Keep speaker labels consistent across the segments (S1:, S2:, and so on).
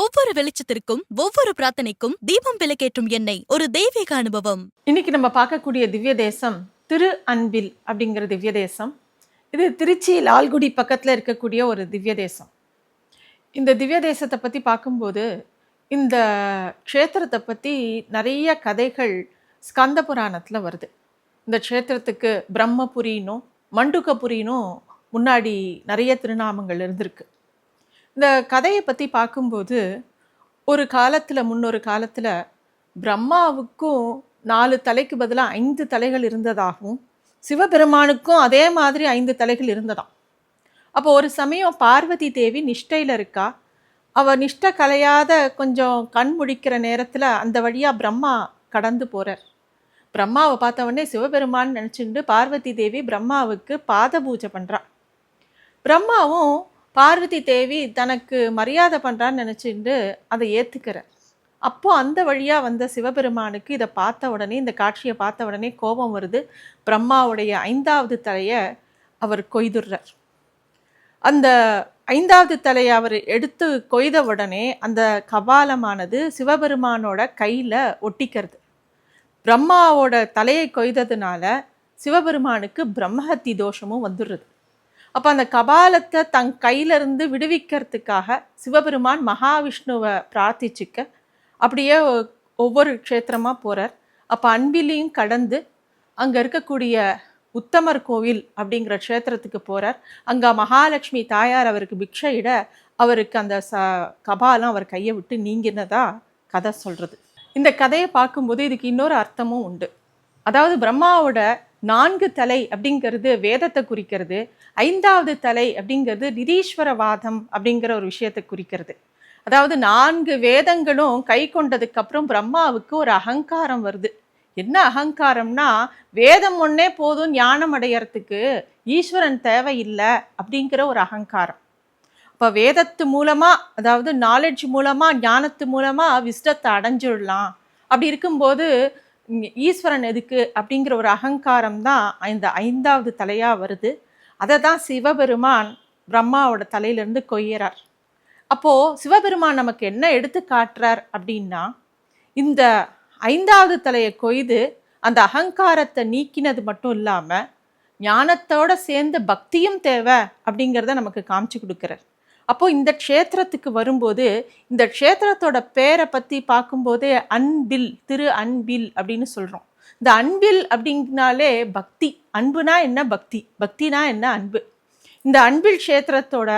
S1: ஒவ்வொரு வெளிச்சத்திற்கும் ஒவ்வொரு பிரார்த்தனைக்கும் தீபம் விளக்கேற்றும் எண்ணெய் ஒரு தெய்வீக அனுபவம்.
S2: இன்னைக்கு நம்ம பார்க்கக்கூடிய திவ்ய தேசம் திரு அன்பில் அப்படிங்கிற திவ்ய தேசம். இது திருச்சி லால்குடி பக்கத்தில் இருக்கக்கூடிய ஒரு திவ்ய தேசம். இந்த திவ்ய தேசத்தை பற்றி பார்க்கும்போது இந்த க்ஷேத்திரத்தை பற்றி நிறைய கதைகள் ஸ்கந்த புராணத்தில் வருது. இந்த க்ஷேத்திரத்துக்கு பிரம்மபுரினும் மண்டுகபுரினும் முன்னாடி நிறைய திருநாமங்கள் இருந்திருக்கு. இந்த கதையை பற்றி பார்க்கும்போது ஒரு காலத்தில் முன்னொரு காலத்தில் பிரம்மாவுக்கும் நாலு தலைக்கு பதிலாக ஐந்து தலைகள் இருந்ததாகவும் சிவபெருமானுக்கும் அதே மாதிரி ஐந்து தலைகள் இருந்ததாம். அப்போ ஒரு சமயம் பார்வதி தேவி நிஷ்டையில் இருக்கா. அவள் நிஷ்ட கலையாத கொஞ்சம் கண் முழிக்கிற நேரத்தில் அந்த வழியாக பிரம்மா கடந்து போகிறார் பிரம்மாவை பார்த்தவொடனே சிவபெருமான் நினச்சிட்டு பார்வதி தேவி பிரம்மாவுக்கு பாத பூஜை பண்ணுறான் பிரம்மாவும் பார்வதி தேவி தனக்கு மரியாதை பண்ணுறான்னு நினச்சிட்டு அதை ஏற்றுக்கிறார் அப்போது அந்த வழியாக வந்த சிவபெருமானுக்கு இதை பார்த்த உடனே இந்த காட்சியை பார்த்த உடனே கோபம் வருது. பிரம்மாவுடைய ஐந்தாவது தலையை அவர் கொய்துடுறார் அந்த ஐந்தாவது தலையை அவர் எடுத்து கொய்த உடனே அந்த கபாலமானது சிவபெருமானோட கையில் ஒட்டிக்கிறது. பிரம்மாவோட தலையை கொய்ததுனால சிவபெருமானுக்கு பிரம்மஹத்தி தோஷமும் வந்துடுறது. அப்போ அந்த கபாலத்தை தன் கையிலிருந்து விடுவிக்கிறதுக்காக சிவபெருமான் மகாவிஷ்ணுவை பிரார்த்திச்சுக்க அப்படியே ஒவ்வொரு க்ஷேத்திரமாக போகிறார் அப்போ அன்பிலையும் கடந்து அங்கே இருக்கக்கூடிய உத்தமர் கோவில் அப்படிங்கிற க்ஷேத்திரத்துக்கு போகிறார் அங்கே மகாலட்சுமி தாயார் அவருக்கு பிக்ஷையிட அவருக்கு அந்த ச கபாலம் அவர் கையை விட்டு நீங்கினதா கதை சொல்கிறது இந்த கதையை பார்க்கும்போது இதுக்கு இன்னொரு அர்த்தமும் உண்டு. அதாவது பிரம்மாவோட நான்கு தலை அப்படிங்கிறது வேதத்தை குறிக்கிறது. ஐந்தாவது தலை அப்படிங்கிறது நிரீஸ்வரவாதம் அப்படிங்கிற ஒரு விஷயத்தை குறிக்கிறது. அதாவது நான்கு வேதங்களும் கை கொண்டதுக்கு அப்புறம் பிரம்மாவுக்கு ஒரு அகங்காரம் வருது. என்ன அகங்காரம்னா வேதம் ஒன்னே போதும் ஞானம் அடையறதுக்கு ஈஸ்வரன் தேவையில்லை அப்படிங்கிற ஒரு அகங்காரம். இப்போ வேதத்து மூலமாக அதாவது நாலெட்ஜ் மூலமாக ஞானத்து மூலமாக விஸ்டத்தை அடைஞ்சிடலாம். அப்படி இருக்கும்போது ஈஸ்வரன் எதுக்கு அப்படிங்கிற ஒரு அகங்காரம் தான் இந்த ஐந்தாவது தலையாக வருது. அதை தான் சிவபெருமான் பிரம்மாவோட தலையிலேருந்து கொய்யறார். அப்போது சிவபெருமான் நமக்கு என்ன எடுத்து காட்டுறார் அப்படின்னா இந்த ஐந்தாவது தலையை கொய்து அந்த அகங்காரத்தை நீக்கினது மட்டும் இல்லாமல் ஞானத்தோட சேர்ந்து பக்தியும் தேவை அப்படிங்கிறத நமக்கு காமிச்சு கொடுக்குறார். அப்போது இந்த க்ஷேத்திரத்துக்கு வரும்போது இந்த க்ஷேத்திரத்தோட பேரை பற்றி பார்க்கும்போதே அன்பில் திரு அன்பில் அப்படின்னு சொல்கிறோம் இந்த அன்பில் அப்படிங்கனாலே பக்தி. அன்புனா என்ன பக்தி? பக்தினா என்ன அன்பு? இந்த அன்பில் க்ஷேத்திரத்தோட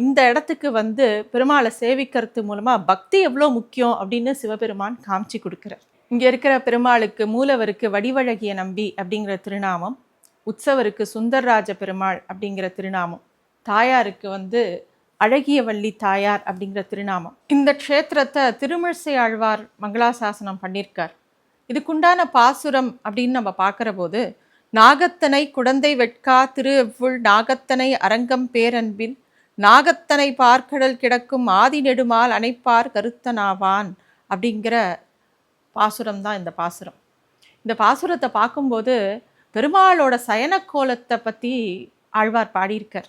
S2: இந்த இடத்துக்கு வந்து பெருமாளை சேவிக்கிறது மூலமாக பக்தி எவ்வளோ முக்கியம் அப்படின்னு சிவபெருமான் காமிச்சு கொடுக்குறார். இங்கே இருக்கிற பெருமாளுக்கு மூலவருக்கு வடிவழகிய நம்பி அப்படிங்கிற திருநாமம் உற்சவருக்கு சுந்தர்ராஜ பெருமாள் அப்படிங்கிற திருநாமம் தாயாருக்கு வந்து அழகிய வள்ளி தாயார் அப்படிங்கிற திருநாமம். இந்த க்ஷேத்திரத்தை திருமிழிசை ஆழ்வார் மங்களாசாசனம் பண்ணியிருக்கார். இதுக்குண்டான பாசுரம் அப்படின்னு நம்ம பார்க்குற போது நாகத்தனை குடந்தை வெட்கா திரு எவ்வுள் நாகத்தனை அரங்கம் பேரன்பில் நாகத்தனை பார்க்கடல் கிடக்கும் ஆதி நெடுமால் அணைப்பார் கருத்தனாவான் அப்படிங்கிற பாசுரம் தான் இந்த பாசுரம். இந்த பாசுரத்தை பார்க்கும்போது பெருமாளோட சயனக்கோலத்தை பற்றி ஆழ்வார் பாடியிருக்கார்.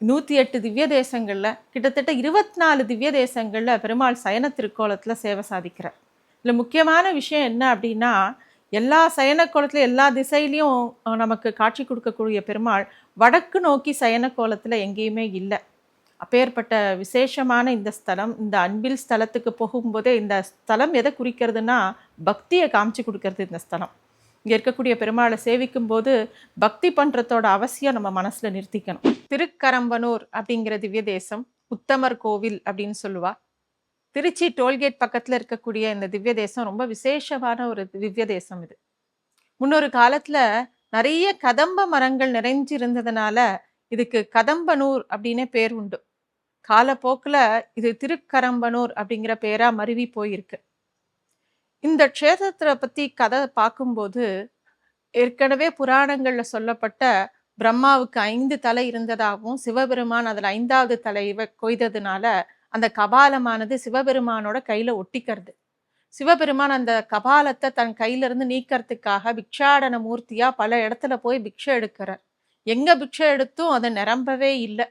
S2: நூற்றி எட்டு திவ்ய தேசங்களில் கிட்டத்தட்ட இருபத்தி நாலு திவ்ய தேசங்களில் பெருமாள் சயன திருக்கோலத்தில் சேவை சாதிக்கிறார். இதில் முக்கியமான விஷயம் என்ன அப்படின்னா எல்லா சயன கோலத்தில் எல்லா திசையிலையும் நமக்கு காட்சி கொடுக்கக்கூடிய பெருமாள் வடக்கு நோக்கி சயன கோலத்தில் எங்கேயுமே இல்லை. அப்பேற்பட்ட விசேஷமான இந்த ஸ்தலம் இந்த அன்பில் ஸ்தலத்துக்கு போகும்போதே இந்த ஸ்தலம் எதை குறிக்கிறதுனா பக்தியை காமிச்சு கொடுக்கறது இந்த ஸ்தலம். இங்கே இருக்கக்கூடிய பெருமாளை சேவிக்கும் போது பக்தி பண்ணுறதோட அவசியம் நம்ம மனசில் நிறுத்திக்கணும். திருக்கரம்பனூர் அப்படிங்கிற திவ்ய தேசம் உத்தமர் கோவில் அப்படின்னு சொல்லுவா. திருச்சி டோல்கேட் பக்கத்தில் இருக்கக்கூடிய இந்த திவ்ய தேசம் ரொம்ப விசேஷமான ஒரு திவ்ய தேசம் இது. முன்னொரு காலத்தில் நிறைய கதம்ப மரங்கள் நிறைஞ்சிருந்ததுனால இதுக்கு கதம்பனூர் அப்படின்னே பேர் உண்டு. காலப்போக்கில் இது திருக்கரம்பனூர் அப்படிங்கிற பேரா மருவி போயிருக்கு. இந்த க்ஷேத்திரத்தை பற்றி கதை பார்க்கும்போது ஏற்கனவே புராணங்களில் சொல்லப்பட்ட பிரம்மாவுக்கு ஐந்து தலை இருந்ததாகவும் சிவபெருமான் அதில் ஐந்தாவது தலைவை கொய்ததுனால அந்த கபாலமானது சிவபெருமானோட கையில் ஒட்டிக்கிறது. சிவபெருமான் அந்த கபாலத்தை தன் கையிலிருந்து நீக்கிறதுக்காக பிக்ஷாடன மூர்த்தியாக பல இடத்துல போய் பிக்ஷை எடுக்கிறார். எங்கே பிக்ஷை எடுத்தும் அதை நிரம்பவே இல்லை.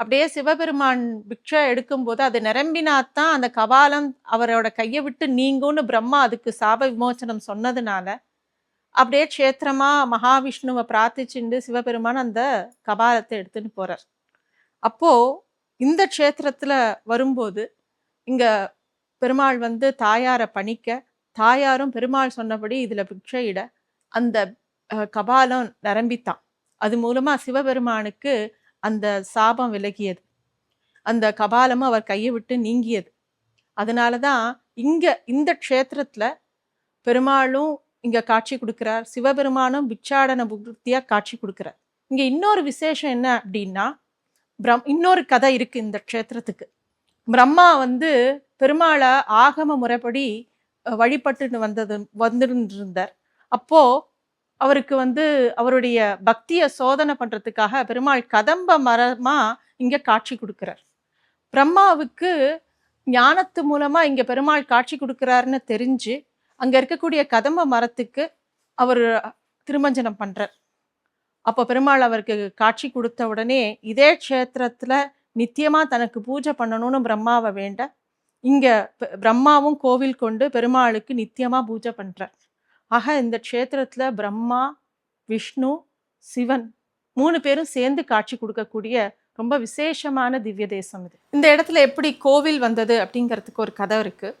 S2: அப்படியே சிவபெருமான் பிக்ஷை எடுக்கும்போது அது நிரம்பினாத்தான் அந்த கபாலம் அவரோட கையை விட்டு நீங்கும்னு பிரம்மா அதுக்கு சாப விமோச்சனம் சொன்னதுனால அப்படியே க்ஷேத்திரமா மகாவிஷ்ணுவை பிரார்த்திச்சுண்டு சிவபெருமான் அந்த கபாலத்தை எடுத்துன்னு போறார். அப்போது இந்த க்ஷேத்திரத்தில் வரும்போது இங்கே பெருமாள் வந்து தாயாரை பணிக்க தாயாரும் பெருமாள் சொன்னபடி இதில் பிக்ஷையிட அந்த கபாலம் நிரம்பித்தான். அது மூலமாக சிவபெருமானுக்கு அந்த சாபம் விலகியது. அந்த கபாலமும் அவர் கையை விட்டு நீங்கியது. அதனால தான் இங்கே இந்த க்ஷேத்திரத்தில் பெருமாளும் இங்கே காட்சி கொடுக்குறார். சிவபெருமானும் பிக்ஷாடன புத்தியா காட்சி கொடுக்குறார். இங்கே இன்னொரு விசேஷம் என்ன அப்படின்னா பிரம் இன்னொரு கதை இருக்குது இந்த க்ஷேத்திரத்துக்கு. பிரம்மா வந்து பெருமாளை ஆகம முறைப்படி அஹ், வழிபட்டுன்னு வந்தது வந்துருந்தார் அப்போது அவருக்கு வந்து அவருடைய பக்தியை சோதனை பண்ணுறதுக்காக பெருமாள் கதம்ப மரமாக இங்கே காட்சி கொடுக்குறார். பிரம்மாவுக்கு ஞானத்து மூலமாக இங்கே பெருமாள் காட்சி கொடுக்குறாருன்னு தெரிஞ்சு அங்கே இருக்கக்கூடிய கதம்ப மரத்துக்கு அவர் திருமஞ்சனம் பண்ணுறார் அப்போ பெருமாள் அவருக்கு காட்சி கொடுத்த உடனே இதே க்ஷேத்திரத்தில் நித்தியமாக தனக்கு பூஜை பண்ணணும்னு பிரம்மாவை வேண்ட இங்கே பிரம்மாவும் கோவில் கொண்டு பெருமாளுக்கு நித்தியமாக பூஜை பண்ணுறார் ஆக இந்த க்ஷேத்திரத்தில் பிரம்மா விஷ்ணு சிவன் மூணு பேரும் சேர்ந்து காட்சி கொடுக்கக்கூடிய ரொம்ப விசேஷமான திவ்ய தேசம் இது. இந்த இடத்துல எப்படி கோவில் வந்தது அப்படிங்கிறதுக்கு ஒரு கதை இருக்குது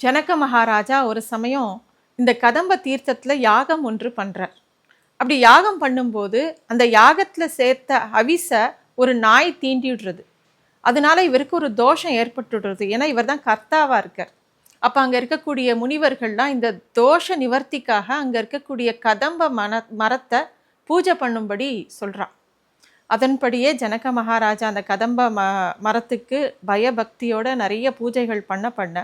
S2: ஜனக மகாராஜா ஒரு சமயம் இந்த கதம்ப தீர்த்தத்தில் யாகம் ஒன்று பண்ணுறார் அப்படி யாகம் பண்ணும்போது அந்த யாகத்தில் சேர்த்த அவிசை ஒரு நாய் தீண்டிடுறது அதனால இவருக்கு ஒரு தோஷம் ஏற்பட்டுடுறது ஏன்னா இவர் தான் கர்த்தாவாக இருக்கார். அப்போ அங்கே இருக்கக்கூடிய முனிவர்கள்லாம் இந்த தோஷ நிவர்த்திக்காக அங்கே இருக்கக்கூடிய கதம்ப மன மரத்தை பூஜை பண்ணும்படி சொல்கிறான் அதன்படியே ஜனக மகாராஜா அந்த கதம்ப ம மரத்துக்கு பயபக்தியோட நிறைய பூஜைகள் பண்ண பண்ண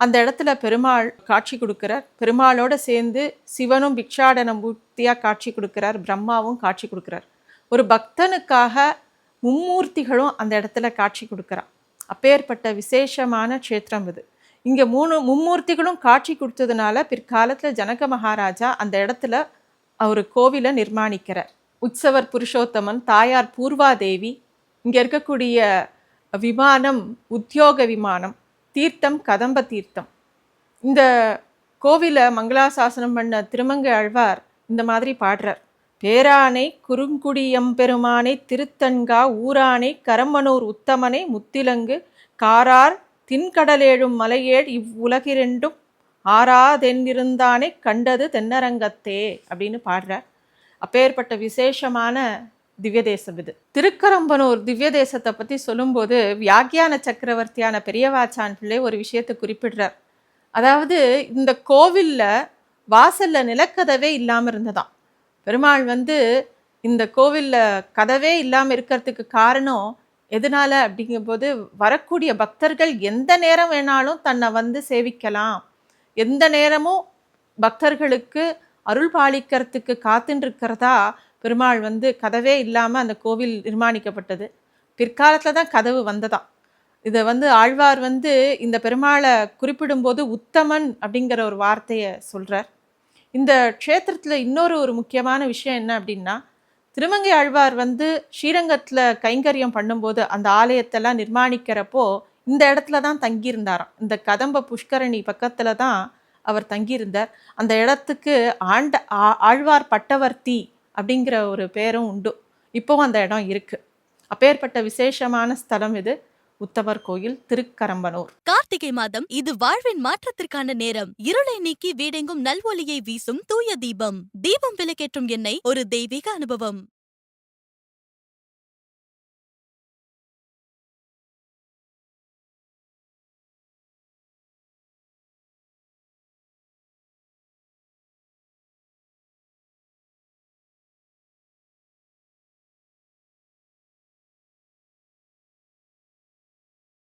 S2: அந்த இடத்துல பெருமாள் காட்சி கொடுக்கிறார். பெருமாளோட சேர்ந்து சிவனும் பிக்ஷாடன மூர்த்தியாக காட்சி கொடுக்கிறார். பிரம்மாவும் காட்சி கொடுக்கிறார். ஒரு பக்தனுக்காக மும்மூர்த்திகளும் அந்த இடத்துல காட்சி கொடுக்குறான் அப்பேற்பட்ட விசேஷமான க்ஷேத்திரம் இது. இங்கே மூணு மும்மூர்த்திகளும் காட்சி கொடுத்ததுனால பிற்காலத்தில் ஜனக மகாராஜா அந்த இடத்துல அவர் கோவிலை நிர்மாணிக்கிறார். உற்சவர் புருஷோத்தமன் தாயார் பூர்வாதேவி இங்கே இருக்கக்கூடிய விமானம் உத்தியோக விமானம் தீர்த்தம் கதம்ப தீர்த்தம். இந்த கோவிலை மங்களாசாசனம் பண்ண திருமங்க ஆழ்வார் இந்த மாதிரி பாடுறார். பேரானை குறுங்குடியம் பெருமானை திருத்தன்கா ஊரானை கரம்பனூர் உத்தமனை முத்திலங்கு காரார் தின்கடலேழும் மலையேழ் இவ்வுலகிரெண்டும் ஆறாதென்னிருந்தானே கண்டது தென்னரங்கத்தே அப்படின்னு பாடுறார். அப்பேற்பட்ட விசேஷமான திவ்ய தேசம் இது திருக்கரம்பனூர் திவ்ய தேசத்தை பற்றி சொல்லும்போது வியாக்கியான சக்கரவர்த்தியான பெரியவாச்சான் பிள்ளை ஒரு விஷயத்தை குறிப்பிடுறார். அதாவது இந்த கோவிலில் வாசலில் நிலக்கதவே இல்லாமல் இருந்ததாம். பெருமாள் வந்து இந்த கோவிலில் கதவே இல்லாமல் இருக்கிறதுக்கு காரணம் எதனால் அப்படிங்கும்போது வரக்கூடிய பக்தர்கள் எந்த நேரம் வேணாலும் தன்னை வந்து சேவிக்கலாம். எந்த நேரமும் பக்தர்களுக்கு அருள் பாலிக்கிறதுக்கு காத்துன்னு இருக்கிறதா பெருமாள் வந்து கதவே இல்லாமல் அந்த கோவில் நிர்மாணிக்கப்பட்டது. பிற்காலத்தில் தான் கதவு வந்ததாம். இதை வந்து ஆழ்வார் வந்து இந்த பெருமாளை குறிப்பிடும்போது உத்தமன் அப்படிங்கிற ஒரு வார்த்தையை சொல்கிறார் இந்த க்ஷேத்திரத்தில் இன்னொரு ஒரு முக்கியமான விஷயம் என்ன அப்படின்னா திருமங்கை ஆழ்வார் வந்து ஸ்ரீரங்கத்தில் கைங்கரியம் பண்ணும்போது அந்த ஆலயத்தெல்லாம் நிர்மாணிக்கிறப்போ இந்த இடத்துல தான் தங்கியிருந்தாராம். இந்த கதம்ப புஷ்கரணி பக்கத்தில் தான் அவர் தங்கியிருந்தார். அந்த இடத்துக்கு ஆண்ட ஆ- ஆழ்வார் பட்டவர்த்தி அப்படிங்கிற ஒரு பேரும் உண்டு. இப்போவும் அந்த இடம் இருக்கு. அப்பேற்பட்ட விசேஷமான ஸ்தலம் இது உத்தவர் கோயில் திருக்கரம்பனூர்
S1: கார்த்திகை மாதம் இது வாழ்வின் மாற்றத்திற்கான நேரம். இருளை நீக்கி வீடெங்கும் நல்வொலியை வீசும் தூய தீபம். தீபம் விளக்கேற்றும் எண்ணெய் ஒரு தெய்வீக அனுபவம்.